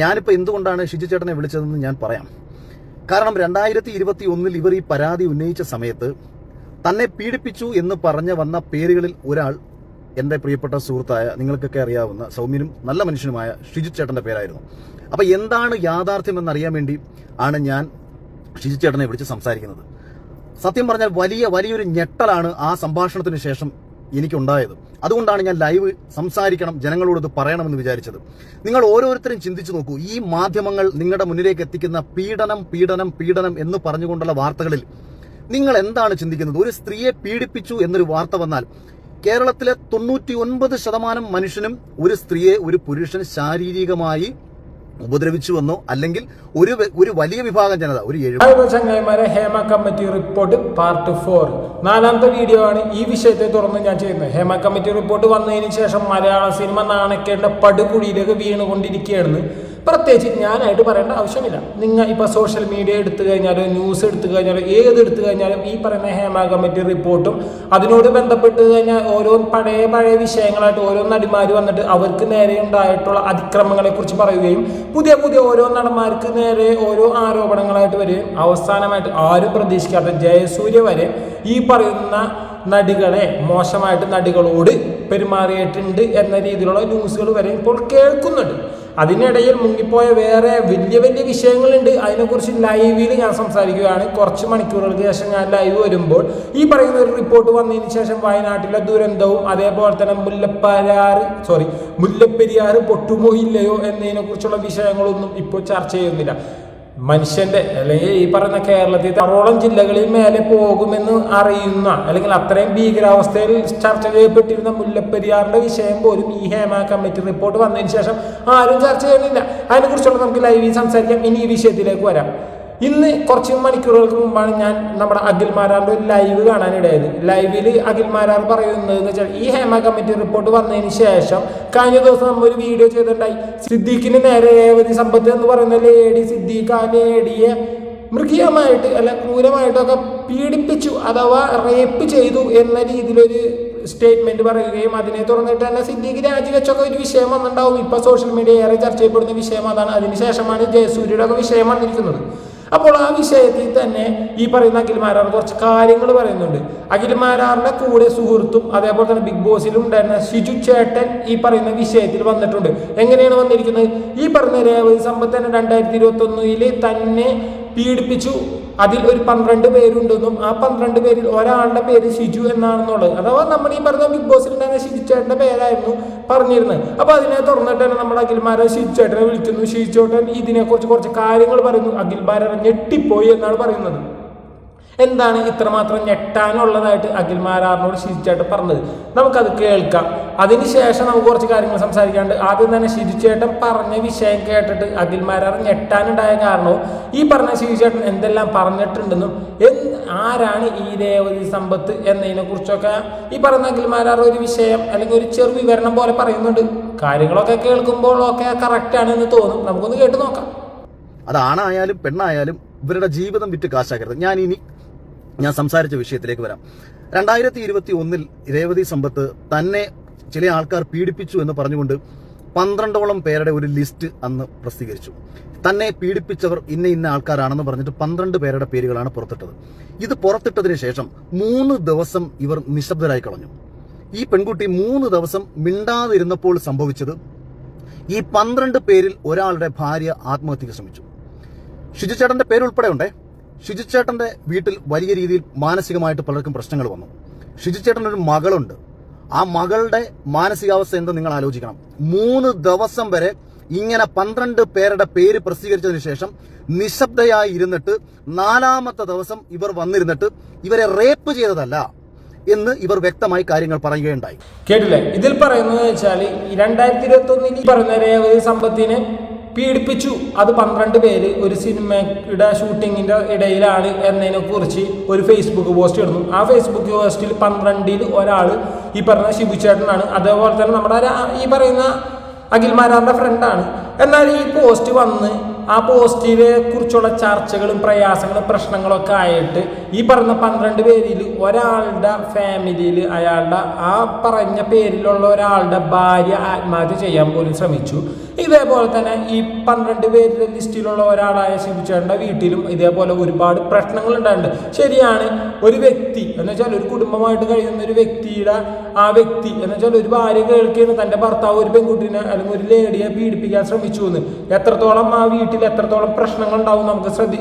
ഞാനിപ്പോൾ എന്തുകൊണ്ടാണ് ഷിജു ചേട്ടനെ വിളിച്ചതെന്ന് ഞാൻ പറയാം. കാരണം രണ്ടായിരത്തി ഇരുപത്തി ഒന്നിൽ ഇവർ ഈ പരാതി ഉന്നയിച്ച സമയത്ത് തന്നെ പീഡിപ്പിച്ചു എന്ന് പറഞ്ഞു വന്ന പേരുകളിൽ ഒരാൾ എന്റെ പ്രിയപ്പെട്ട സുഹൃത്തായ നിങ്ങൾക്കൊക്കെ അറിയാവുന്ന സൗമ്യനും നല്ല മനുഷ്യനുമായ ഷിജു ചേട്ടന്റെ പേരായിരുന്നു. അപ്പോൾ എന്താണ് യാഥാർത്ഥ്യം എന്നറിയാൻ വേണ്ടി ആണ് ഞാൻ ഷിജു ചേട്ടനെ വിളിച്ച് സംസാരിക്കുന്നത്. സത്യം പറഞ്ഞാൽ വലിയ വലിയൊരു ഞെട്ടലാണ് ആ സംഭാഷണത്തിന് ശേഷം എനിക്കുണ്ടായത്. അതുകൊണ്ടാണ് ഞാൻ ലൈവ് സംസാരിക്കണം ജനങ്ങളോട് ഇത് പറയണമെന്ന് വിചാരിച്ചത്. നിങ്ങൾ ഓരോരുത്തരും ചിന്തിച്ചു നോക്കൂ ഈ മാധ്യമങ്ങൾ നിങ്ങളുടെ മുന്നിലേക്ക് എത്തിക്കുന്ന പീഡനം പീഡനം പീഡനം എന്ന് പറഞ്ഞുകൊണ്ടുള്ള വാർത്തകളിൽ നിങ്ങൾ എന്താണ് ചിന്തിക്കുന്നത്? ഒരു സ്ത്രീയെ പീഡിപ്പിച്ചു എന്നൊരു വാർത്ത വന്നാൽ കേരളത്തിലെ തൊണ്ണൂറ്റി ഒൻപത് ശതമാനം മനുഷ്യനും ഒരു സ്ത്രീയെ ഒരു പുരുഷൻ ശാരീരികമായി ഉപദ്രവിച്ചുവെന്നോ അല്ലെങ്കിൽ ഒരു ഒരു വലിയ വിഭാഗം ജനത ഒരു ചങ്ങായിമാരെ Hema committee report part four നാലാമത്തെ വീഡിയോ ആണ് ഈ വിഷയത്തെ തുറന്ന് ഞാൻ ചെയ്യുന്നത്. ഹേമ കമ്മിറ്റി റിപ്പോർട്ട് വന്നതിന് ശേഷം മലയാള സിനിമ നാണക്കേണ്ട പടുകുഴിയിലേക്ക് വീണുകൊണ്ടിരിക്കുകയാണെന്ന് പ്രത്യേകിച്ച് ഞാനായിട്ട് പറയേണ്ട ആവശ്യമില്ല. നിങ്ങൾ ഇപ്പൊ സോഷ്യൽ മീഡിയ എടുത്തു കഴിഞ്ഞാലും ന്യൂസ് എടുത്തു കഴിഞ്ഞാലും ഏത് എടുത്തു കഴിഞ്ഞാലും ഈ പറയുന്ന ഹേമ കമ്മിറ്റി റിപ്പോർട്ടും അതിനോട് ബന്ധപ്പെട്ട് കഴിഞ്ഞാൽ ഓരോ പഴയ പഴയ വിഷയങ്ങളായിട്ട് ഓരോ നടിമാർ വന്നിട്ട് അവർക്ക് നേരെ ഉണ്ടായിട്ടുള്ള അതിക്രമങ്ങളെക്കുറിച്ച് പറയുകയും പുതിയ പുതിയ ഓരോ നടന്മാർക്ക് നേരെ ഓരോ ആരോപണങ്ങളായിട്ട് വരികയും അവസാനമായിട്ട് ആരും പ്രതീക്ഷിക്കാത്ത ജയസൂര്യ വരെ ഈ പറയുന്ന നടികളെ മോശമായിട്ട് നടികളോട് പെരുമാറിയിട്ടുണ്ട് എന്ന രീതിയിലുള്ള ന്യൂസുകൾ വരെ ഇപ്പോൾ കേൾക്കുന്നുണ്ട്. അതിനിടയിൽ മുങ്ങിപ്പോയ വേറെ വലിയ വലിയ വിഷയങ്ങളുണ്ട്. അതിനെക്കുറിച്ച് ലൈവിൽ ഞാൻ സംസാരിക്കുകയാണ്. കുറച്ച് മണിക്കൂറുകൾക്ക് ശേഷം ഞാൻ ലൈവ് വരുമ്പോൾ ഈ പറയുന്ന ഒരു റിപ്പോർട്ട് വന്നതിന് ശേഷം വയനാട്ടിലെ ദുരന്തവും അതേപോലെ തന്നെ മുല്ലപ്പരാറ് സോറി മുല്ലപ്പെരിയാറ് പൊട്ടുപോയില്ലയോ ഇല്ലയോ എന്നതിനെ കുറിച്ചുള്ള വിഷയങ്ങളൊന്നും ഇപ്പോൾ ചർച്ച ചെയ്യുന്നില്ല. മനുഷ്യന്റെ അല്ലെങ്കിൽ ഈ പറയുന്ന കേരളത്തിൽ അറോളം ജില്ലകളിൽ മേലെ പോകുമെന്ന് അറിയുന്ന അല്ലെങ്കിൽ അത്രയും ഭീകരാവസ്ഥയിൽ ചർച്ച ചെയ്യപ്പെട്ടിരുന്ന മുല്ലപ്പെരിയാറിന്റെ വിഷയം പോലും ഈ ഹേമ കമ്മിറ്റി റിപ്പോർട്ട് വന്നതിന് ശേഷം ആരും ചർച്ച ചെയ്യുന്നില്ല. അതിനെക്കുറിച്ചുള്ള നമുക്ക് ലൈവിൽ സംസാരിക്കാം. ഇനി ഈ വിഷയത്തിലേക്ക് വരാം. ഇന്ന് കുറച്ച് മണിക്കൂറുകൾക്ക് മുമ്പാണ് ഞാൻ നമ്മുടെ അഖിൽ മാരാറിന്റെ ഒരു ലൈവ് കാണാനിടയായത്. ലൈവിൽ അഖിൽ മാരാർ പറയുന്നത് എന്ന് വെച്ചാൽ ഈ ഹേമ കമ്മിറ്റി റിപ്പോർട്ട് വന്നതിന് ശേഷം കഴിഞ്ഞ ദിവസം നമ്മൾ ഒരു വീഡിയോ ചെയ്തിട്ടുണ്ടായി. സിദ്ദീഖിന് നേരെ രേവതി സമ്പത്ത് എന്ന് പറയുന്ന ലേഡി സിദ്ദീഖ് ആ ലേഡിയെ മൃഗീയമായിട്ട് അല്ല ക്രൂരമായിട്ടൊക്കെ പീഡിപ്പിച്ചു അഥവാ റേപ്പ് ചെയ്തു എന്ന രീതിയിലൊരു സ്റ്റേറ്റ്മെന്റ് പറയുകയും അതിനെ തുറന്നിട്ട് തന്നെ സിദ്ദീഖ് രാജിവെച്ചൊക്കെ ഒരു വിഷയം വന്നിട്ടുണ്ടാവും. ഇപ്പൊ സോഷ്യൽ മീഡിയ ഏറെ ചർച്ച ചെയ്യപ്പെടുന്ന വിഷയം അതാണ്. അതിനുശേഷമാണ് ജയസൂര്യയുടെ ഒക്കെ വിഷയം വന്നിരിക്കുന്നത്. അപ്പോൾ ആ വിഷയത്തിൽ തന്നെ ഈ പറയുന്ന അഖിൽമാരാർ കുറച്ച് കാര്യങ്ങൾ പറയുന്നുണ്ട്. അഖിൽമാരാറിന്റെ കൂടെ സുഹൃത്തും അതേപോലെ തന്നെ ബിഗ് ബോസിലും ഉണ്ടായിരുന്ന ഷിജു ചേട്ടൻ ഈ പറയുന്ന വിഷയത്തിൽ വന്നിട്ടുണ്ട്. എങ്ങനെയാണ് വന്നിരിക്കുന്നത്? ഈ പറഞ്ഞ രേവതി സമ്പത്ത് തന്നെ രണ്ടായിരത്തി ഇരുപത്തി ഒന്നിൽ തന്നെ പീഡിപ്പിച്ചു. അതിൽ ഒരു പന്ത്രണ്ട് പേരുണ്ടെന്നും ആ പന്ത്രണ്ട് പേരിൽ ഒരാളുടെ പേര് ഷിജു എന്നാണെന്നുള്ളത്. അഥവാ നമ്മൾ ഈ പറഞ്ഞ ബിഗ് ബോസിൽ ഉണ്ടായിരുന്ന ഷിജു ചേട്ടന്റെ പേരായിരുന്നു പറഞ്ഞിരുന്നത്. അപ്പൊ അതിനെ തുറന്നിട്ട് തന്നെ നമ്മുടെ അഖിൽമാരെ ഷിജു ചേട്ടനെ വിളിക്കുന്നു. ഷിജു ചേട്ടൻ ഇതിനെക്കുറിച്ച് കുറച്ച് കാര്യങ്ങൾ പറയുന്നു. അഖിൽമാരെ ഞെട്ടിപ്പോയി എന്നാണ് പറയുന്നത്. എന്താണ് ഇത്രമാത്രം ഞെട്ടാനുള്ളതായിട്ട് അഖിൽമാരാറിനോട് ശിരിച്ചേട്ടൻ പറഞ്ഞത്? നമുക്കത് കേൾക്കാം. അതിനുശേഷം നമുക്ക് കുറച്ച് കാര്യങ്ങൾ സംസാരിക്കാണ്ട് ആദ്യം തന്നെ ശിരിച്ചേട്ടൻ പറഞ്ഞ വിഷയം കേട്ടിട്ട് അഖിൽമാരാർ ഞെട്ടാനുണ്ടായ കാരണവും ഈ പറഞ്ഞ ശിരിച്ചേട്ടൻ എന്തെല്ലാം പറഞ്ഞിട്ടുണ്ടെന്നും ആരാണ് ഈ രേവതി സമ്പത്ത് എന്നതിനെ കുറിച്ചൊക്കെ ഈ പറഞ്ഞ അഖിൽമാരാർ ഒരു വിഷയം അല്ലെങ്കിൽ ഒരു ചെറു വിവരണം പോലെ പറയുന്നുണ്ട്. കാര്യങ്ങളൊക്കെ കേൾക്കുമ്പോഴൊക്കെ കറക്റ്റാണ് എന്ന് തോന്നും. നമുക്കൊന്ന് കേട്ട് നോക്കാം. അതാണായാലും പെണ്ണായാലും ഇവരുടെ ജീവിതം വിറ്റ് കാശാക്കരുത്. ഞാൻ ഇനി ഞാൻ സംസാരിച്ച വിഷയത്തിലേക്ക് വരാം. രണ്ടായിരത്തി ഇരുപത്തി ഒന്നിൽ രേവതി സമ്പത്ത് തന്നെ ചില ആൾക്കാർ പീഡിപ്പിച്ചു എന്ന് പറഞ്ഞുകൊണ്ട് പന്ത്രണ്ടോളം പേരുടെ ഒരു ലിസ്റ്റ് അന്ന് പ്രസിദ്ധീകരിച്ചു. തന്നെ പീഡിപ്പിച്ചവർ ഇന്ന ഇന്ന ആൾക്കാരാണെന്ന് പറഞ്ഞിട്ട് പന്ത്രണ്ട് പേരുടെ പേരുകളാണ് പുറത്തിട്ടത്. ഇത് പുറത്തിട്ടതിന് ശേഷം മൂന്ന് ദിവസം ഇവർ നിശബ്ദരായി കളഞ്ഞു. ഈ പെൺകുട്ടി മൂന്ന് ദിവസം മിണ്ടാതിരുന്നപ്പോൾ സംഭവിച്ചത് ഈ പന്ത്രണ്ട് പേരിൽ ഒരാളുടെ ഭാര്യ ആത്മഹത്യക്ക് ശ്രമിച്ചു. ഷിജുചേട്ടന്റെ പേരുൾപ്പെടെ ഉണ്ടേ ഷിജുചേട്ടന്റെ വീട്ടിൽ വലിയ രീതിയിൽ മാനസികമായിട്ട് പലർക്കും പ്രശ്നങ്ങൾ വന്നു. ഷിജുചേട്ടന് ഒരു മകളുണ്ട്. ആ മകളുടെ മാനസികാവസ്ഥ എന്ത് നിങ്ങൾ ആലോചിക്കണം. മൂന്ന് ദിവസം വരെ ഇങ്ങനെ പന്ത്രണ്ട് പേരുടെ പേര് പ്രസിദ്ധീകരിച്ചതിന് ശേഷം നിശബ്ദയായി ഇരുന്നിട്ട് നാലാമത്തെ ദിവസം ഇവർ വന്നിരുന്നിട്ട് ഇവരെ റേപ്പ് ചെയ്തതല്ല എന്ന് ഇവർ വ്യക്തമായി കാര്യങ്ങൾ പറയുകയുണ്ടായി. കേട്ടില്ലേ? ഇതിൽ പറയുന്നത് വെച്ചാൽ രണ്ടായിരത്തി ഇരുപത്തി ഒന്നിൽ പറഞ്ഞ സമ്പത്തിനെ പീഡിപ്പിച്ചു. അത് പന്ത്രണ്ട് പേര് ഒരു സിനിമയുടെ ഷൂട്ടിങ്ങിന്റെ ഇടയിലാണ് എന്നതിനെ കുറിച്ച് ഒരു ഫേസ്ബുക്ക് പോസ്റ്റ് ഇടുന്നു. ആ ഫേസ്ബുക്ക് പോസ്റ്റിൽ പന്ത്രണ്ടിൽ ഒരാൾ ഈ പറഞ്ഞ ശിബുചേട്ടനാണ് അതേപോലെ തന്നെ നമ്മുടെ ഈ പറയുന്ന അഖിൽമാരാറിന്റെ ഫ്രണ്ടാണ് എന്നാൽ ഈ പോസ്റ്റ് വന്ന് ആ പോസ്റ്റിനെ കുറിച്ചുള്ള ചർച്ചകളും പ്രയാസങ്ങളും പ്രശ്നങ്ങളൊക്കെ ആയിട്ട് ഈ പറഞ്ഞ പന്ത്രണ്ട് പേരിൽ ഒരാളുടെ ഫാമിലിയിൽ അയാളുടെ ആ പറഞ്ഞ പേരിലുള്ള ഒരാളുടെ ഭാര്യ ആത്മഹത്യ ചെയ്യാൻ പോലും ശ്രമിച്ചു. ഇതേപോലെ തന്നെ ഈ പന്ത്രണ്ട് പേരുടെ ലിസ്റ്റിലുള്ള ഒരാളായ ശിവചേട്ടന്റെ വീട്ടിലും ഇതേപോലെ ഒരുപാട് പ്രശ്നങ്ങൾ ഉണ്ടായിട്ടുണ്ട്. ശരിയാണ് ഒരു വ്യക്തി എന്ന് വെച്ചാൽ ഒരു കുടുംബമായിട്ട് കഴിയുന്ന ഒരു വ്യക്തിയുടെ ആ വ്യക്തി എന്ന് വെച്ചാൽ ഒരു ഭാര്യ കേൾക്കുന്ന തന്റെ ഭർത്താവ് ഒരു പെൺകുട്ടിനെ അല്ലെങ്കിൽ ഒരു ലേഡിയെ പീഡിപ്പിക്കാൻ ശ്രമിച്ചു എന്ന് എത്രത്തോളം ആ വീട്ടിൽ എത്രത്തോളം പ്രശ്നങ്ങൾ ഉണ്ടാവും നമുക്ക് ശ്രദ്ധി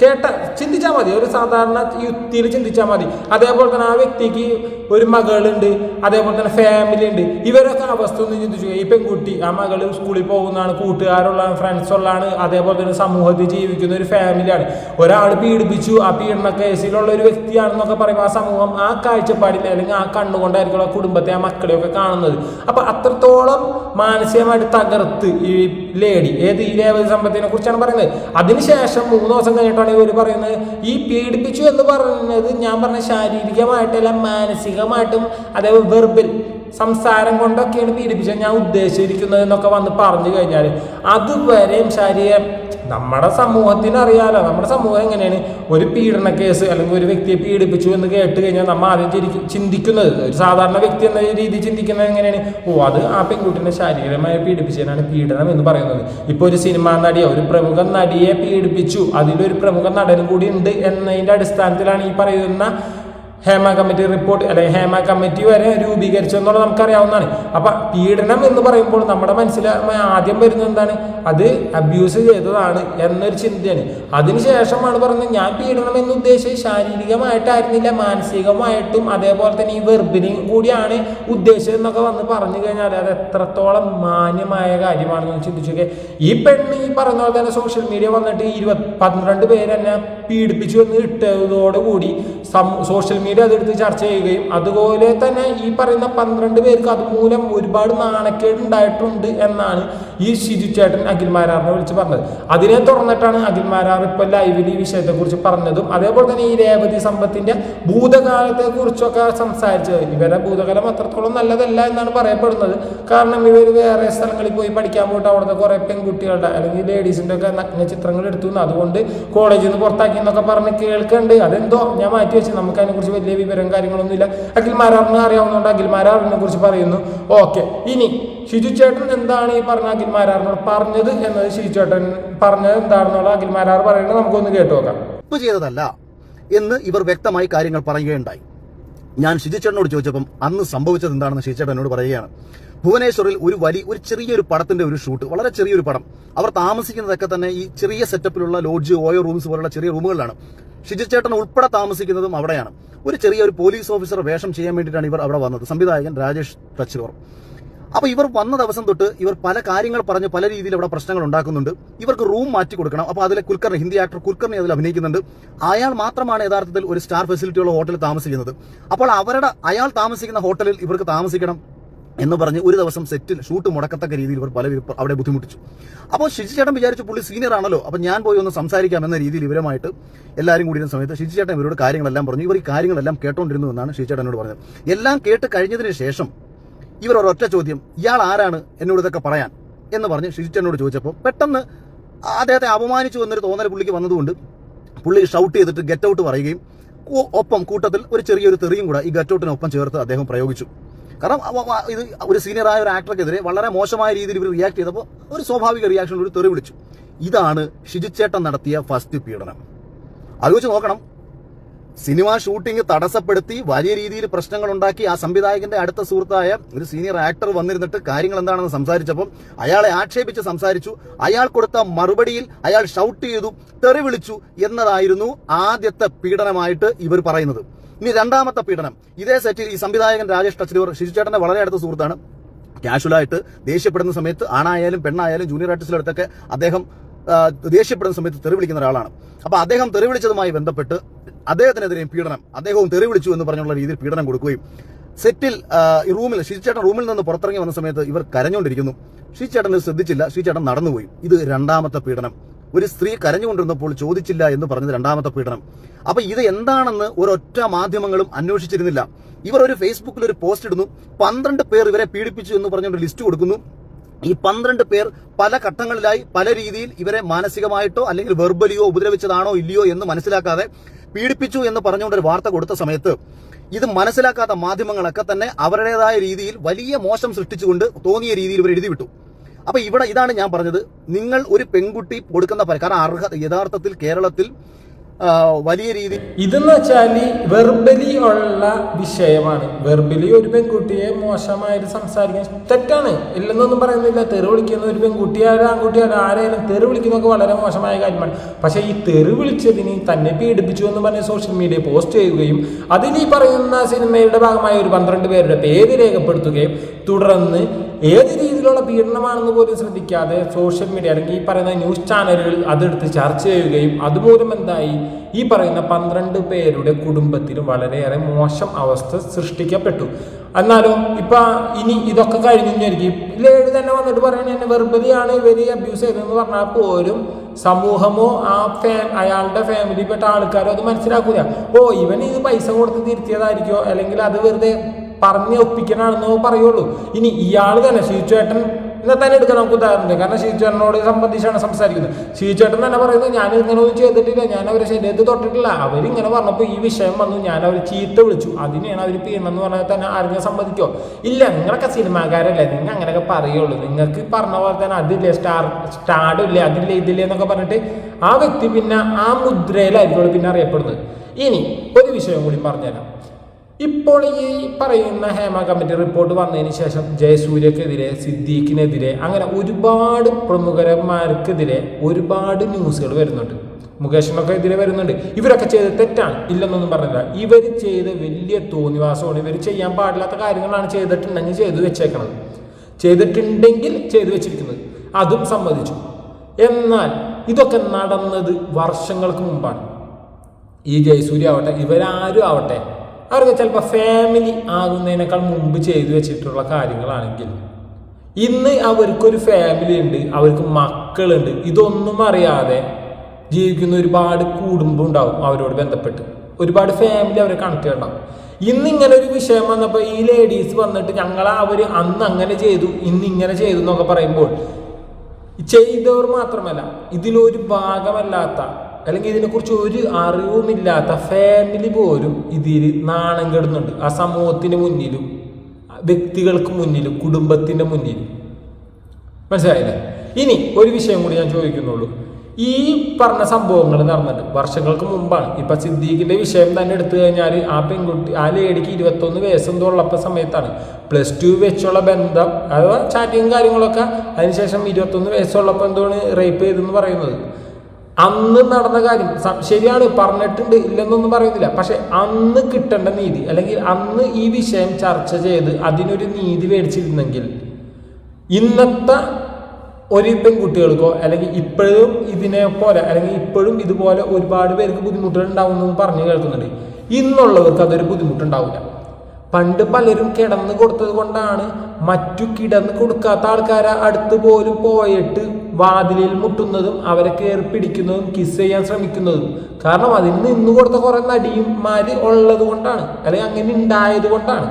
കേട്ട ചിന്തിച്ചാൽ മതി. ഒരു സാധാരണ യുക്തിയിൽ ചിന്തിച്ചാൽ മതി. അതേപോലെ തന്നെ ആ വ്യക്തിക്ക് ഒരു മകളുണ്ട് അതേപോലെ തന്നെ ഫാമിലി ഉണ്ട്. ഇവരൊക്കെ അവസ്ഥ ഒന്ന് ചിന്തിച്ചു ഈ പെൺകുട്ടി ആ മകൾ സ്കൂളിൽ പോകുന്നതാണ് കൂട്ടുകാരുള്ള ഫ്രണ്ട്സ് ഉള്ളതാണ് അതേപോലെ തന്നെ സമൂഹത്തിൽ ജീവിക്കുന്ന ഒരു ഫാമിലിയാണ് ഒരാൾ പീഡിപ്പിച്ചു ആ പീഡന കേസിലുള്ള ഒരു വ്യക്തിയാണെന്നൊക്കെ പറയുമ്പോൾ ആ സമൂഹം ആ കാഴ്ചപ്പാടിൽ അല്ലെങ്കിൽ ആ കണ്ണുകൊണ്ടായിരിക്കും ആ കുടുംബത്തെ ആ മക്കളെയൊക്കെ കാണുന്നത്. അപ്പം അത്രത്തോളം മാനസികമായിട്ട് തകർത്ത് ഈ ലേഡി ഏത് ഈ ലേവതി സമ്പത്തിനെ കുറിച്ചാണ് പറയുന്നത്? അതിനുശേഷം മൂന്ന് ദിവസം കഴിഞ്ഞിട്ടാണ് ഇവർ പറയുന്നത് ഈ പീഡിപ്പിച്ചു എന്ന് പറയുന്നത് ഞാൻ പറഞ്ഞ ശാരീരികമായിട്ടല്ല മാനസികമായിട്ടും അതേപോലെ വെർബൽ സംസാരം കൊണ്ടൊക്കെയാണ് പീഡിപ്പിച്ചത് ഞാൻ ഉദ്ദേശിച്ചിരിക്കുന്നത് എന്നൊക്കെ വന്ന് പറഞ്ഞു കഴിഞ്ഞാൽ അതുവരെയും ശാരീരം നമ്മുടെ സമൂഹത്തിന് അറിയാലോ നമ്മുടെ സമൂഹം എങ്ങനെയാണ്? ഒരു പീഡന കേസ് അല്ലെങ്കിൽ ഒരു വ്യക്തിയെ പീഡിപ്പിച്ചു എന്ന് കേട്ട് കഴിഞ്ഞാൽ നമ്മൾ ആദ്യം ചിന്തിക്കുന്നത് ഒരു സാധാരണ വ്യക്തി എന്ന രീതി ചിന്തിക്കുന്നത് എങ്ങനെയാണ്? ഓ അത് ആ പെൺകുട്ടിനെ ശാരീരികമായി പീഡിപ്പിച്ചതിനാണ് പീഡനം എന്ന് പറയുന്നത്. ഇപ്പോൾ ഒരു സിനിമാ നടിയോ ഒരു പ്രമുഖ നടിയെ പീഡിപ്പിച്ചു അതിലൊരു പ്രമുഖ നടനും കൂടി ഉണ്ട് എന്നതിന്റെ അടിസ്ഥാനത്തിലാണ് ഈ പറയുന്ന ഹേമ കമ്മിറ്റി റിപ്പോർട്ട് അല്ലെങ്കിൽ ഹേമ കമ്മിറ്റി വരെ രൂപീകരിച്ചു എന്നുള്ളത് നമുക്കറിയാവുന്നതാണ്. അപ്പൊ പീഡനം എന്ന് പറയുമ്പോൾ നമ്മുടെ മനസ്സിൽ ആദ്യം വരുന്നത് എന്താണ്? അത് അബ്യൂസ് ചെയ്തതാണ് എന്നൊരു ചിന്തയാണ്. അതിനുശേഷമാണ് പറയുന്നത് ഞാൻ പീഡനം എന്ന് ഉദ്ദേശിച്ചത് ശാരീരികമായിട്ടായിരുന്നില്ല മാനസികമായിട്ടും അതേപോലെ തന്നെ ഈ വെർബിനെയും കൂടിയാണ് ഉദ്ദേശിച്ചത് എന്നൊക്കെ വന്ന് പറഞ്ഞു കഴിഞ്ഞാൽ അത് എത്രത്തോളം മാന്യമായ കാര്യമാണെന്ന് ചിന്തിച്ചു ഈ പെണ്ണ് ഈ പറഞ്ഞ പോലെ തന്നെ സോഷ്യൽ മീഡിയ വന്നിട്ട് ഇരുപത് പന്ത്രണ്ട് പേരെന്നെ പീഡിപ്പിച്ചു എന്ന് ഇട്ടതോടുകൂടി സോഷ്യൽ മീഡിയ അതെടുത്ത് ചർച്ച ചെയ്യുകയും അതുപോലെ തന്നെ ഈ പറയുന്ന പന്ത്രണ്ട് പേർക്ക് അതുമൂലം ഒരുപാട് നാണക്കേട് ഉണ്ടായിട്ടുണ്ട് എന്നാണ് ഈ ഷിജു ചേട്ടൻ അഖിൽമാരാറിനെ വിളിച്ച് പറഞ്ഞത്. അതിനെ തുറന്നിട്ടാണ് അഖിൽമാരാർ ഇപ്പൊ ലൈവിൽ ഈ വിഷയത്തെക്കുറിച്ച് പറഞ്ഞതും അതേപോലെ തന്നെ ഈ രേവതി സമ്പത്തിന്റെ ഭൂതകാലത്തെ കുറിച്ചൊക്കെ സംസാരിച്ചത്. ഇവരുടെ ഭൂതകാലം അത്രത്തോളം നല്ലതല്ല എന്നാണ് പറയപ്പെടുന്നത്. കാരണം ഇവർ വേറെ സ്ഥലങ്ങളിൽ പോയി പഠിക്കാൻ പോയിട്ട് അവിടുത്തെ കുറെ പെൺകുട്ടികളുടെ അല്ലെങ്കിൽ ലേഡീസിന്റെ ഒക്കെ നഗ്ന ചിത്രങ്ങൾ എടുത്തു. അതുകൊണ്ട് കോളേജിൽ നിന്ന് പുറത്താക്കി എന്നൊക്കെ പറഞ്ഞ് കേൾക്കുന്നുണ്ട് അതെന്തോ ഞാൻ മാറ്റി വെച്ച്. നമുക്ക് അതിനെക്കുറിച്ച് വലിയ വിവരം കാര്യങ്ങളൊന്നുമില്ല. അഖിൽമാരാറിന് അറിയാവുന്നതുകൊണ്ട് അഖിൽമാരാറിനെ കുറിച്ച് പറയുന്നു. ഓക്കെ ഇനി ഷിജു ചേട്ടൻ എന്താണ് ഈ പറഞ്ഞ അഖിൽമാരാറിനോട് പറഞ്ഞത് എന്നത് ഷിജു ചേട്ടൻ പറഞ്ഞത് എന്താണെന്നുള്ള അഖിൽമാരാർ പറയുന്നത് നമുക്കൊന്ന് കേട്ടു നോക്കാം. ചെയ്തതല്ല. എന്ന് ഇവർ വ്യക്തമായി കാര്യങ്ങൾ പറയുകയുണ്ടായി. ഞാൻ ഷിജിച്ചേട്ടനോട് ചോദിച്ചപ്പം അന്ന് സംഭവിച്ചത് എന്താണെന്ന് ഷിജിച്ചേട്ടൻ എന്നോട് പറയുകയാണ്. ഭുവനേശ്വറിൽ ഒരു വലിയ ഒരു ചെറിയൊരു പടത്തിന്റെ ഒരു ഷൂട്ട് വളരെ ചെറിയൊരു പടം. അവർ താമസിക്കുന്നതൊക്കെ തന്നെ ഈ ചെറിയ സെറ്റപ്പിലുള്ള ലോഡ്ജ് ഓയോ റൂംസ് പോലുള്ള ചെറിയ റൂമുകളിലാണ് ഷിജിച്ചേട്ടൻ ഉൾപ്പെടെ താമസിക്കുന്നതും അവിടെയാണ്. ഒരു ചെറിയ ഒരു പോലീസ് ഓഫീസർ വേഷം ചെയ്യാൻ വേണ്ടിയിട്ടാണ് ഇവർ അവിടെ വന്നത്. സംവിധായകൻ രാജേഷ് തച്ചിലോർ അപ്പൊ ഇവർ വന്ന ദിവസം തൊട്ട് ഇവർ പല കാര്യങ്ങൾ പറഞ്ഞ് പല രീതിയിൽ അവിടെ പ്രശ്നങ്ങൾ ഉണ്ടാക്കുന്നുണ്ട്. ഇവർക്ക് റൂം മാറ്റി കൊടുക്കണം. അപ്പൊ അതിലെ കുൽക്കർണി ഹിന്ദി ആക്ടർ കുൽക്കർണി അതിൽ അഭിനയിക്കുന്നുണ്ട്. അയാൾ മാത്രമാണ് യഥാർത്ഥത്തിൽ ഒരു സ്റ്റാർ ഫെസിലിറ്റിയുള്ള ഹോട്ടലിൽ താമസിക്കുന്നത്. അപ്പോൾ അവരുടെ അയാൾ താമസിക്കുന്ന ഹോട്ടലിൽ ഇവർക്ക് താമസിക്കണം. എന്ന് പറഞ്ഞ് ഒരു ദിവസം സെറ്റിൽ ഷൂട്ട് മുടക്കത്തക്ക രീതിയിൽ ഇവർ പല അവിടെ ബുദ്ധിമുട്ടിച്ചു. അപ്പോൾ ഷിജി ചേട്ടൻ വിചാരിച്ചു പുള്ളി സീനിയർ ആണല്ലോ അപ്പോൾ ഞാൻ പോയി ഒന്ന് സംസാരിക്കാം എന്ന രീതിയിൽ ഇവരുമായിട്ട് എല്ലാവരും കൂടിയിരുന്ന സമയത്ത് ഷിജി ചേട്ടൻ ഇവരോട് കാര്യങ്ങളെല്ലാം പറഞ്ഞു. ഇവർ ഈ കാര്യങ്ങളെല്ലാം കേട്ടോണ്ടിരുന്നു എന്നാണ് ഷിജി ചേട്ടൻ എന്നോട് പറഞ്ഞത്. എല്ലാം കേട്ട് കഴിഞ്ഞതിന് ശേഷം ഇവർ ഒരൊറ്റ ചോദ്യം ഇയാൾ ആരാണ്? എന്നോട് ഇതൊക്കെ പറയാൻ. എന്ന് പറഞ്ഞ് ചേട്ടനോട് ചോദിച്ചപ്പോൾ പെട്ടെന്ന് അദ്ദേഹത്തെ അപമാനിച്ചു എന്നൊരു തോന്നൽ പുള്ളിക്ക് വന്നതുകൊണ്ട് പുള്ളി ഷൗട്ട് ചെയ്തിട്ട് ഗെറ്റ് ഔട്ട് പറയുകയും ഒപ്പം കൂട്ടത്തിൽ ഒരു ചെറിയൊരു തെറിയും കൂടെ ഈ ഗെറ്റ് ഔട്ടിനൊപ്പം ചേർത്ത് അദ്ദേഹം പ്രയോഗിച്ചു. കാരണം ഇത് ഒരു സീനിയറായ ഒരു ആക്ടർക്കെതിരെ വളരെ മോശമായ രീതിയിൽ ഇവർ റിയാക്ട് ചെയ്തപ്പോൾ ഒരു സ്വാഭാവിക റിയാക്ഷൻ ഒരു തെറി വിളിച്ചു. ഇതാണ് ഷിജിച്ചേട്ടൻ നടത്തിയ ഫസ്റ്റ് പീഡനം. വെച്ച് നോക്കണം. സിനിമ ഷൂട്ടിംഗ് തടസ്സപ്പെടുത്തി വലിയ രീതിയിൽ പ്രശ്നങ്ങൾ ഉണ്ടാക്കി ആ സംവിധായകന്റെ അടുത്ത സുഹൃത്തായ ഒരു സീനിയർ ആക്ടർ വന്നിരുന്നിട്ട് കാര്യങ്ങൾ എന്താണെന്ന് സംസാരിച്ചപ്പോൾ അയാളെ ആക്ഷേപിച്ച് സംസാരിച്ചു. അയാൾ കൊടുത്ത മറുപടിയിൽ അയാൾ ഷൗട്ട് ചെയ്തു തെറി വിളിച്ചു എന്നതായിരുന്നു ആദ്യത്തെ പീഡനമായിട്ട് ഇവർ പറയുന്നത്. ഇനി രണ്ടാമത്തെ പീഡനം. ഇതേ സെറ്റിൽ ഈ സംവിധായകൻ രാജേഷ് ടച്ചിലൂർ ശിശുചേട്ടന്റെ വളരെ അടുത്ത സുഹൃത്താണ്. കാഷ്വലായിട്ട് ദേഷ്യപ്പെടുന്ന സമയത്ത് ആണായാലും പെണ്ണായാലും ജൂനിയർ ആർട്ടിസ്റ്റിലടുത്തൊക്കെ അദ്ദേഹം ദേഷ്യപ്പെടുന്ന സമയത്ത് തെറി വിളിക്കുന്ന ഒരാളാണ്. അപ്പൊ അദ്ദേഹം തെറി വിളിച്ചതുമായി ബന്ധപ്പെട്ട് അദ്ദേഹത്തിനെതിരെയും പീഡനം അദ്ദേഹവും തെറി വിളിച്ചു എന്ന് പറഞ്ഞുള്ള രീതിയിൽ പീഡനം കൊടുക്കുകയും സെറ്റിൽ ഈ റൂമിൽ ശ്രീചേട്ടൻ റൂമിൽ നിന്ന് പുറത്തിറങ്ങി വന്ന സമയത്ത് ഇവർ കരഞ്ഞുകൊണ്ടിരിക്കുന്നു. ശ്രീചേട്ടൻ ശ്രദ്ധിച്ചില്ല ശ്രീചേട്ടൻ നടന്നുപോയി. ഇത് രണ്ടാമത്തെ പീഡനം. ഒരു സ്ത്രീ കരഞ്ഞുകൊണ്ടിരുന്നപ്പോൾ ചോദിച്ചില്ല എന്ന് പറഞ്ഞത് രണ്ടാമത്തെ പീഡനം. അപ്പൊ ഇത് എന്താണെന്ന് ഒരൊറ്റ മാധ്യമങ്ങളും അന്വേഷിച്ചിരുന്നില്ല. ഇവർ ഒരു ഫേസ്ബുക്കിൽ ഒരു പോസ്റ്റ് ഇടുന്നു. പന്ത്രണ്ട് പേർ ഇവരെ പീഡിപ്പിച്ചു എന്ന് പറഞ്ഞുകൊണ്ട് ലിസ്റ്റ് കൊടുക്കുന്നു. ഈ പന്ത്രണ്ട് പേർ പല ഘട്ടങ്ങളിലായി പല രീതിയിൽ ഇവരെ മാനസികമായിട്ടോ അല്ലെങ്കിൽ വെർബലിയോ ഉപദ്രവിച്ചതാണോ ഇല്ലയോ എന്ന് മനസ്സിലാക്കാതെ പീഡിപ്പിച്ചു എന്ന് പറഞ്ഞുകൊണ്ട് ഒരു വാർത്ത കൊടുത്ത സമയത്ത് ഇത് മനസ്സിലാക്കാത്ത മാധ്യമങ്ങളൊക്കെ തന്നെ അവരുടേതായ രീതിയിൽ വലിയ മോശം സൃഷ്ടിച്ചുകൊണ്ട് തോന്നിയ രീതിയിൽ ഇവർ എഴുതി വിട്ടു. അപ്പൊ ഇവിടെ ഇതാണ് ഞാൻ പറഞ്ഞത്. നിങ്ങൾ ഒരു പെൺകുട്ടി കൊടുക്കുന്ന കാരണം അർഹത യഥാർത്ഥത്തിൽ കേരളത്തിൽ വലിയ രീതി ഇതെന്ന് വെച്ചാൽ വെർബലി ഉള്ള വിഷയമാണ്. വെർബലി ഒരു പെൺകുട്ടിയെ മോശമായിട്ട് സംസാരിക്കാൻ തെറ്റാണ്. ഇല്ലെന്നൊന്നും പറയുന്നില്ല. തെറി വിളിക്കുന്ന ഒരു പെൺകുട്ടിയായാലും ആൺകുട്ടിയായാലും ആരായാലും തെറി വിളിക്കുന്നതൊക്കെ വളരെ മോശമായ കാര്യമാണ്. പക്ഷേ ഈ തെറി വിളിച്ചതിന് തന്നെ പീഡിപ്പിച്ചു എന്ന് പറഞ്ഞ് സോഷ്യൽ മീഡിയ പോസ്റ്റ് ചെയ്യുകയും അതിന് ഈ പറയുന്ന സിനിമയുടെ ഭാഗമായ ഒരു പന്ത്രണ്ട് പേരുടെ പേര് രേഖപ്പെടുത്തുകയും തുടർന്ന് ഏത് രീതിയിലുള്ള പീഡനമാണെന്ന് പോലും ശ്രദ്ധിക്കാതെ സോഷ്യൽ മീഡിയ അല്ലെങ്കിൽ ഈ പറയുന്ന ന്യൂസ് ചാനലുകൾ അതെടുത്ത് ചർച്ച ചെയ്യുകയും അതുമൂലം എന്തായി? ഈ പറയുന്ന പന്ത്രണ്ട് പേരുടെ കുടുംബത്തിൽ വളരെയേറെ മോശം അവസ്ഥ സൃഷ്ടിക്കപ്പെട്ടു. എന്നാലും ഇപ്പൊ ഇനി ഇതൊക്കെ കഴിഞ്ഞു വിചാരിക്കും. ലേഡി തന്നെ വന്നിട്ട് പറയണ എന്നെ വെറുപ്പതിയാണ് ഇവർ അബ്യൂസ് ചെയ്തതെന്ന് പറഞ്ഞാൽ പോലും സമൂഹമോ ആ ഫാ അയാളുടെ ഫാമിലിപ്പെട്ട ആൾക്കാരോ അത് മനസ്സിലാക്കൂല. ഓ ഇവൻ ഇത് പൈസ കൊടുത്ത് തിരുത്തിയതായിരിക്കോ? അല്ലെങ്കിൽ അത് വെറുതെ പറഞ്ഞ് ഒപ്പിക്കണാണെന്നോ പറയുള്ളൂ. ഇനി ഇയാൾ തന്നെ ശിവചേട്ടൻ ഇന്നെ തന്നെ എടുക്കാം നമുക്ക് ഉദാഹരണം കാരണം ശ്രീചേട്ടനോട് സംബന്ധിച്ചാണ് സംസാരിക്കുന്നത്. ശ്രീചേട്ടൻ തന്നെ പറയുന്നത് ഞാൻ ഇങ്ങനെ ഒന്നും ചെയ്തിട്ടില്ല. ഞാൻ അവരെ ശരീരത്തിൽ തൊട്ടിട്ടില്ല. അവരിങ്ങനെ പറഞ്ഞപ്പോൾ ഈ വിഷയം വന്നു. ഞാൻ അവർ ചീത്ത വിളിച്ചു. അതിനെയാണ് അവർ പീണെന്ന് പറഞ്ഞാൽ തന്നെ ആരെങ്കിലും സമ്മതിക്കോ? ഇല്ല നിങ്ങളൊക്കെ സിനിമാക്കാരല്ലേ? നിങ്ങൾ അങ്ങനെയൊക്കെ പറയുള്ളൂ. നിങ്ങൾക്ക് പറഞ്ഞ പോലെ തന്നെ അതില്ലേ? സ്റ്റാർ സ്റ്റാർഡും ഇല്ലേ? അതില്ലേ ഇതില്ലേ എന്നൊക്കെ പറഞ്ഞിട്ട് ആ വ്യക്തി പിന്നെ ആ മുദ്രയിലായിരിക്കും പിന്നെ അറിയപ്പെടുന്നത്. ഇനി ഒരു വിഷയം കൂടി പറഞ്ഞുതരാം. ഇപ്പോൾ ഈ പറയുന്ന ഹേമ കമ്മിറ്റി റിപ്പോർട്ട് വന്നതിന് ശേഷം ജയസൂര്യക്കെതിരെ സിദ്ദീഖിനെതിരെ അങ്ങനെ ഒരുപാട് പ്രമുഖരന്മാർക്കെതിരെ ഒരുപാട് ന്യൂസുകൾ വരുന്നുണ്ട്. മുകേഷിനൊക്കെ എതിരെ വരുന്നുണ്ട്. ഇവരൊക്കെ ചെയ്ത് തെറ്റാണ്. ഇല്ലെന്നൊന്നും പറഞ്ഞില്ല. ഇവർ ചെയ്ത് വലിയ തോന്നിവാസമാണ് ഇവർ ചെയ്യാൻ പാടില്ലാത്ത കാര്യങ്ങളാണ് ചെയ്തിട്ടുണ്ടെങ്കിൽ ചെയ്തു വെച്ചേക്കണത്. ചെയ്തിട്ടുണ്ടെങ്കിൽ ചെയ്തു വെച്ചിരിക്കുന്നത്. അതും സമ്മതിച്ചു. എന്നാൽ ഇതൊക്കെ നടന്നത് വർഷങ്ങൾക്ക് മുമ്പാണ്. ഈ ജയസൂര്യ ആവട്ടെ ഇവരാരും ആവട്ടെ അവർക്ക് ചിലപ്പോൾ ഫാമിലി ആകുന്നതിനേക്കാൾ മുമ്പ് ചെയ്തു വെച്ചിട്ടുള്ള കാര്യങ്ങളാണെങ്കിൽ ഇന്ന് അവർക്കൊരു ഫാമിലി ഉണ്ട് അവർക്ക് മക്കളുണ്ട് ഇതൊന്നും അറിയാതെ ജീവിക്കുന്ന ഒരുപാട് കുടുംബം ഉണ്ടാവും അവരോട് ബന്ധപ്പെട്ട്. ഒരുപാട് ഫാമിലി അവരെ കണക്ട് ചെയ്യണ്ടാവും. ഇന്ന് ഇങ്ങനെ ഒരു വിഷയം വന്നപ്പോൾ ഈ ലേഡീസ് വന്നിട്ട് ഞങ്ങളെ അവർ അന്ന് അങ്ങനെ ചെയ്തു ഇന്ന് ഇങ്ങനെ ചെയ്തു എന്നൊക്കെ പറയുമ്പോൾ ചെയ്തവർ മാത്രമല്ല ഇതിലൊരു ഭാഗമല്ലാത്ത അല്ലെങ്കിൽ ഇതിനെക്കുറിച്ച് ഒരു അറിവുമില്ലാത്ത ഫാമിലി പോലും ഇതിൽ നാണം കെടുന്നുണ്ട്. ആ സമൂഹത്തിന് മുന്നിലും വ്യക്തികൾക്ക് മുന്നിലും കുടുംബത്തിന്റെ മുന്നിലും. മനസ്സിലായില്ലേ? ഇനി ഒരു വിഷയം കൂടി ഞാൻ ചോദിക്കുന്നുള്ളൂ. ഈ പറഞ്ഞ സംഭവങ്ങൾ നടന്നിട്ട് വർഷങ്ങൾക്ക് മുമ്പാണ്. ഇപ്പൊ സിദ്ദീഖിന്റെ വിഷയം തന്നെ എടുത്തു കഴിഞ്ഞാൽ ആ പെൺകുട്ടി ആ ലേഡിക്ക് ഇരുപത്തൊന്ന് വയസ്സെന്തോ സമയത്താണ്. പ്ലസ് ടു വെച്ചുള്ള ബന്ധം അഥവാ ചാറ്റിങ് കാര്യങ്ങളൊക്കെ അതിനുശേഷം ഇരുപത്തൊന്ന് വയസ്സുള്ളപ്പോൾ എന്താണ് റേപ്പ് ചെയ്തെന്ന് പറയുന്നത്. അന്ന് നടന്ന കാര്യം ശരിയാണ് പറഞ്ഞിട്ടുണ്ട് ഇല്ലെന്നൊന്നും പറയുന്നില്ല. പക്ഷെ അന്ന് കിട്ടേണ്ട നീതി അല്ലെങ്കിൽ അന്ന് ഈ വിഷയം ചർച്ച ചെയ്ത് അതിനൊരു നീതി മേടിച്ചിരുന്നെങ്കിൽ ഇന്നത്തെ ഒരു പെൺകുട്ടികൾക്കോ അല്ലെങ്കിൽ ഇപ്പോഴും ഇതിനെ പോലെ അല്ലെങ്കിൽ ഇപ്പോഴും ഇതുപോലെ ഒരുപാട് പേർക്ക് ബുദ്ധിമുട്ടുകൾ ഉണ്ടാവുമെന്ന് പറഞ്ഞു കേൾക്കുന്നുണ്ട്. ഇന്നുള്ളവർക്ക് അതൊരു ബുദ്ധിമുട്ടുണ്ടാവില്ല. പണ്ട് പലരും കിടന്ന് കൊടുത്തത് കൊണ്ടാണ് മറ്റു കിടന്ന് കൊടുക്കാത്ത ആൾക്കാരെ അടുത്ത് പോലും പോയിട്ട് വാതിലിൽ മുട്ടുന്നതും അവരെ കയറി പിടിക്കുന്നതും കിസ് ചെയ്യാൻ ശ്രമിക്കുന്നതും. കാരണം അതിന് നിന്ന് കൊടുത്ത കുറെ നടിയന്മാര് ഉള്ളത് കൊണ്ടാണ്. അല്ലെങ്കിൽ അങ്ങനെ ഉണ്ടായത് കൊണ്ടാണ്.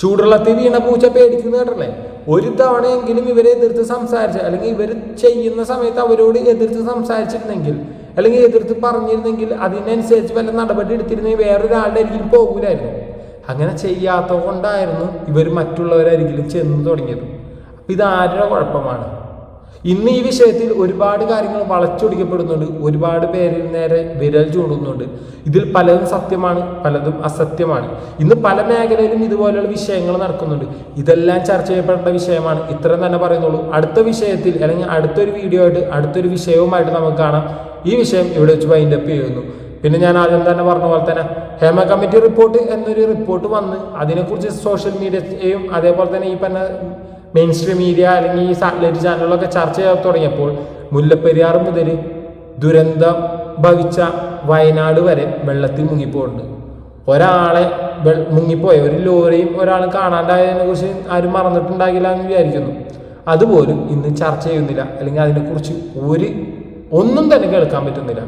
ചൂടുള്ളത്തിൽ വീണ പൂച്ച പേടിക്കുന്ന കേട്ടല്ലേ? ഒരു തവണയെങ്കിലും ഇവരെ എതിർത്ത് സംസാരിച്ച അല്ലെങ്കിൽ ഇവർ ചെയ്യുന്ന സമയത്ത് അവരോട് എതിർത്ത് സംസാരിച്ചിരുന്നെങ്കിൽ അല്ലെങ്കിൽ എതിർത്ത് പറഞ്ഞിരുന്നെങ്കിൽ അതിനനുസരിച്ച് വല്ല നടപടി എടുത്തിരുന്നെങ്കിൽ വേറൊരാളുടെ അരികിൽ പോകൂലായിരുന്നു. അങ്ങനെ ചെയ്യാത്ത കൊണ്ടായിരുന്നു ഇവർ മറ്റുള്ളവരരികിലും ചെന്ന് തുടങ്ങിയത്. ഇതാരുടെ കുഴപ്പമാണ്? ഇന്ന് ഈ വിഷയത്തിൽ ഒരുപാട് കാര്യങ്ങൾ വളച്ചൊടിക്കപ്പെടുന്നുണ്ട്. ഒരുപാട് പേരിൽ നേരെ വിരൽ ചൂടുന്നുണ്ട് ഇതിൽ പലതും സത്യമാണ് പലതും അസത്യമാണ്. ഇന്ന് പല മേഖലയിലും ഇതുപോലെയുള്ള വിഷയങ്ങൾ നടക്കുന്നുണ്ട്. ഇതെല്ലാം ചർച്ച ചെയ്യപ്പെടേണ്ട വിഷയമാണ്. ഇത്രയും തന്നെ പറയുന്നുള്ളൂ. അടുത്ത വിഷയത്തിൽ അല്ലെങ്കിൽ അടുത്തൊരു വീഡിയോ ആയിട്ട് അടുത്തൊരു വിഷയവുമായിട്ട് നമുക്ക് കാണാം. ഈ വിഷയം ഇവിടെ വെച്ച് വൈൻഡപ്പ് ചെയ്യുന്നു. പിന്നെ ഞാൻ ആദ്യം തന്നെ പറഞ്ഞ പോലെ തന്നെ ഹേമ കമ്മിറ്റി റിപ്പോർട്ട് എന്നൊരു റിപ്പോർട്ട് വന്ന് അതിനെക്കുറിച്ച് സോഷ്യൽ മീഡിയയും അതേപോലെ തന്നെ ഈ പറഞ്ഞ മെയിൻ സ്ട്രീം മീഡിയ അല്ലെങ്കിൽ ഈ സാറ്റലൈറ്റ് ചാനലുകളൊക്കെ ചർച്ച ചെയ്യാൻ തുടങ്ങിയപ്പോൾ മുല്ലപ്പെരിയാർ മുതൽ ദുരന്തം ഭവിച്ച വയനാട് വരെ വെള്ളത്തിൽ മുങ്ങിപ്പോയിട്ടുണ്ട് ഒരാളെ മുങ്ങിപ്പോയ ഒരു ലോറിയും ഒരാൾ കാണാണ്ടായതിനെ കുറിച്ച് ആരും മറന്നിട്ടുണ്ടാകില്ല എന്ന് വിചാരിക്കുന്നു. അതുപോലും ഇന്ന് ചർച്ച ചെയ്യുന്നില്ല. അല്ലെങ്കിൽ അതിനെക്കുറിച്ച് ഒരു ഒന്നും തന്നെ കേൾക്കാൻ പറ്റുന്നില്ല.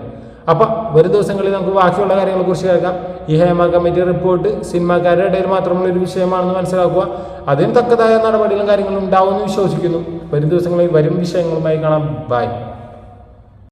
അപ്പൊ വരും ദിവസങ്ങളിൽ നമുക്ക് ബാക്കിയുള്ള കാര്യങ്ങളെ കുറിച്ച് കേൾക്കാം. ഈ ഹേമ കമ്മിറ്റി റിപ്പോർട്ട് സിനിമാക്കാരുടെ ഇടയിൽ മാത്രമുള്ള ഒരു വിഷയമാണെന്ന് മനസ്സിലാക്കുക. അതിന് തക്കതായ നടപടികളും കാര്യങ്ങളും ഉണ്ടാവുമെന്ന് വിശ്വസിക്കുന്നു. വരും ദിവസങ്ങളിൽ വരും വിഷയങ്ങളുമായി കാണാം. ബൈ